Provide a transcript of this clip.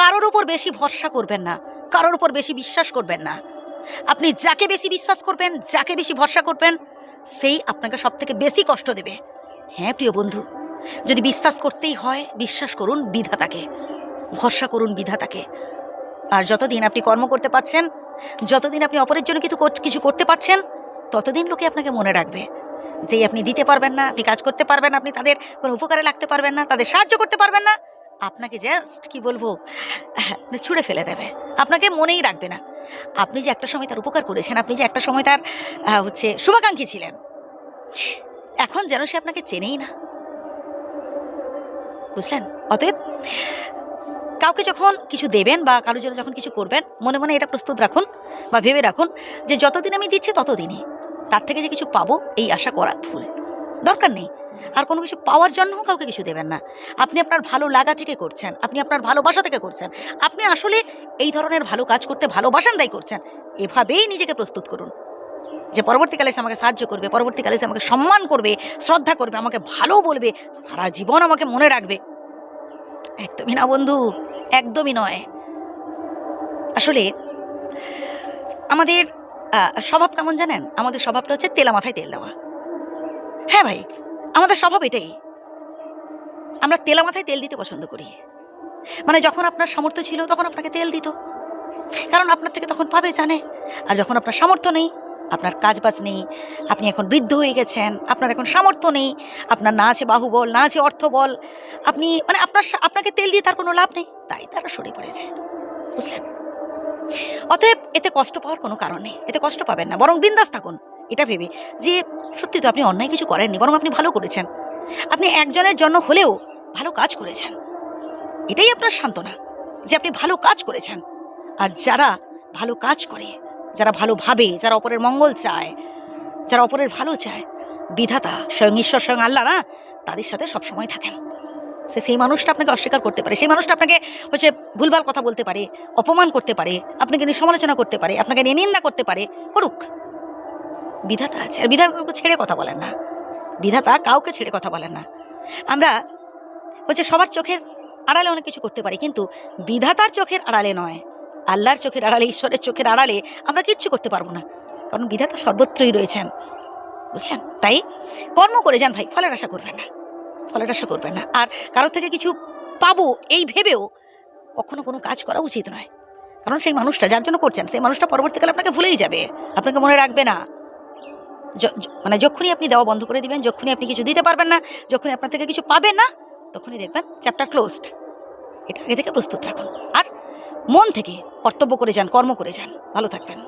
কারোর উপর বেশি ভরসা করবেন না কারোর উপর বেশি বিশ্বাস করবেন না। আপনি যাকে বেশি বিশ্বাস করবেন যাকে বেশি ভরসা করবেন সেই আপনাকে সব থেকে বেশি কষ্ট দেবে। হ্যাঁ প্রিয় বন্ধু যদি বিশ্বাস করতেই হয় বিশ্বাস করুন বিধাতাকে ভরসা করুন বিধাতাকে। আর যতদিন আপনি কর্ম করতে পারছেন যতদিন আপনি অপরের জন্য কিছু কিছু করতে পারছেন ততদিন লোকে আপনাকে মনে রাখবে যেই আপনি দিতে পারবেন না আপনি কাজ করতে পারবেন না, আপনি তাদের কোনো উপকারে লাগতে পারবেন না তাদের সাহায্য করতে পারবেন না। আপনাকে জাস্ট কি বলব মানে ছুঁড়ে ফেলে দেবে। আপনাকে মনেই রাখবে না। আপনি যে একটা সময় তার উপকার করেছেন, আপনি যে একটা সময় তার হচ্ছে শুভাকাঙ্ক্ষী ছিলেন। এখন যেন সে আপনাকে চেনেই না। বুঝলেন? অতএব কাউকে যখন কিছু দেবেন বা কারোর জন্য যখন কিছু করবেন, মনে মনে এটা প্রস্তুত রাখুন বা ভেবে রাখুন যে যতদিন আমি দিচ্ছি ততদিনই। তার থেকে যে কিছু পাবো, এই আশা করা ভুল। দরকার নেই। আর কোনো কিছু পাওয়ার জন্যও কাউকে কিছু দেবেন না। আপনি আপনার ভালো লাগা থেকে করছেন, আপনি আপনার ভালোবাসা থেকে করছেন। আপনি আসলে এই ধরনের ভালো কাজ করতে ভালোবাসেন তাই করছেন। এভাবেই নিজেকে প্রস্তুত করুন। যে পরবর্তীকালে সে আমাকে সাহায্য করবে, পরবর্তীকালে সে আমাকে সম্মান করবে, শ্রদ্ধা করবে, আমাকে ভালো বলবে, সারা জীবন আমাকে মনে রাখবে। একদমই না বন্ধু, একদমই নয়। আসলে আমাদের স্বভাব কেমন জানেন? আমাদের স্বভাবটা হচ্ছে তেলা মাথায় তেল দেওয়া। হ্যাঁ ভাই, আমাদের স্বভাব এটাই। আমরা তেলা মাথায় তেল দিতে পছন্দ করি। মানে যখন আপনার সামর্থ্য ছিল তখন আপনাকে তেল দিত। কারণ আপনার থেকে তখন পাবে, জানে। আর যখন আপনার সামর্থ্য নেই, আপনার কাজ বাজ নেই, আপনি এখন বৃদ্ধ হয়ে গেছেন, আপনার এখন সামর্থ্য নেই, আপনার না আছে বাহুবল, না আছে অর্থবল, আপনি মানে আপনার আপনাকে তেল দিয়ে তার কোনো লাভ নেই। তাই তারা সরে পড়েছে। বুঝলেন? অতএব এতে কষ্ট পাওয়ার কোনো কারণ নেই। এতে কষ্ট পাবেন না। বরং বিন্দাস থাকুন। এটা ভেবে যে সত্যি তো আপনি অন্যায় কিছু করেননি, বরং আপনি ভালো করেছেন। আপনি একজনের জন্য হলেও ভালো কাজ করেছেন। এটাই আপনার সান্ত্বনা, যে আপনি ভালো কাজ করেছেন। আর যারা ভালো কাজ করে, যারা ভালো ভাবে, যারা অপরের মঙ্গল চায়, যারা অপরের ভালো চায়, বিধাতা স্বয়ং ঈশ্বর, স্বয়ং আল্লাহ, না, তাদের সাথে সবসময় থাকেন। সে সেই মানুষটা আপনাকে অস্বীকার করতে পারে, সেই মানুষটা আপনাকে হচ্ছে ভুলভাল কথা বলতে পারে, অপমান করতে পারে, আপনাকে নিয়ে সমালোচনা করতে পারে, আপনাকে নিয়ে নিন্দা করতে পারে, করুক। বিধাতা আছে। আর বিধাতা কাউকে ছেড়ে কথা বলেন না। বিধাতা কাউকে ছেড়ে কথা বলেন না। আমরা হচ্ছে সবার চোখের আড়ালে অনেক কিছু করতে পারি, কিন্তু বিধাতার চোখের আড়ালে নয়। আল্লাহর চোখের আড়ালে, ঈশ্বরের চোখের আড়ালে আমরা কিচ্ছু করতে পারব না। কারণ বিধাতা সর্বত্রই রয়েছেন। বুঝলেন? তাই কর্ম করে যান ভাই, ফলের আশা করবেন না। ফলের আশা করবেন না। আর কারোর থেকে কিছু পাবো এই ভেবেও কখনো কোনো কাজ করা উচিত নয়। কারণ সেই মানুষটা যার জন্য করছেন, সেই মানুষটা পরবর্তীকালে আপনাকে ভুলেই যাবে। আপনাকে মনে রাখবে না। মানে যখনই আপনি দেওয়া বন্ধ করে দিবেন, যখনই আপনি কিছু দিতে পারবেন না, যখনই আপনার থেকে কিছু পাবেন না, তখনই দেখবেন চ্যাপ্টার ক্লোজড এটা আগে থেকে প্রস্তুত রাখুন। আর মন থেকে কর্তব্য করে যান, কর্ম করে যান। ভালো থাকবেন।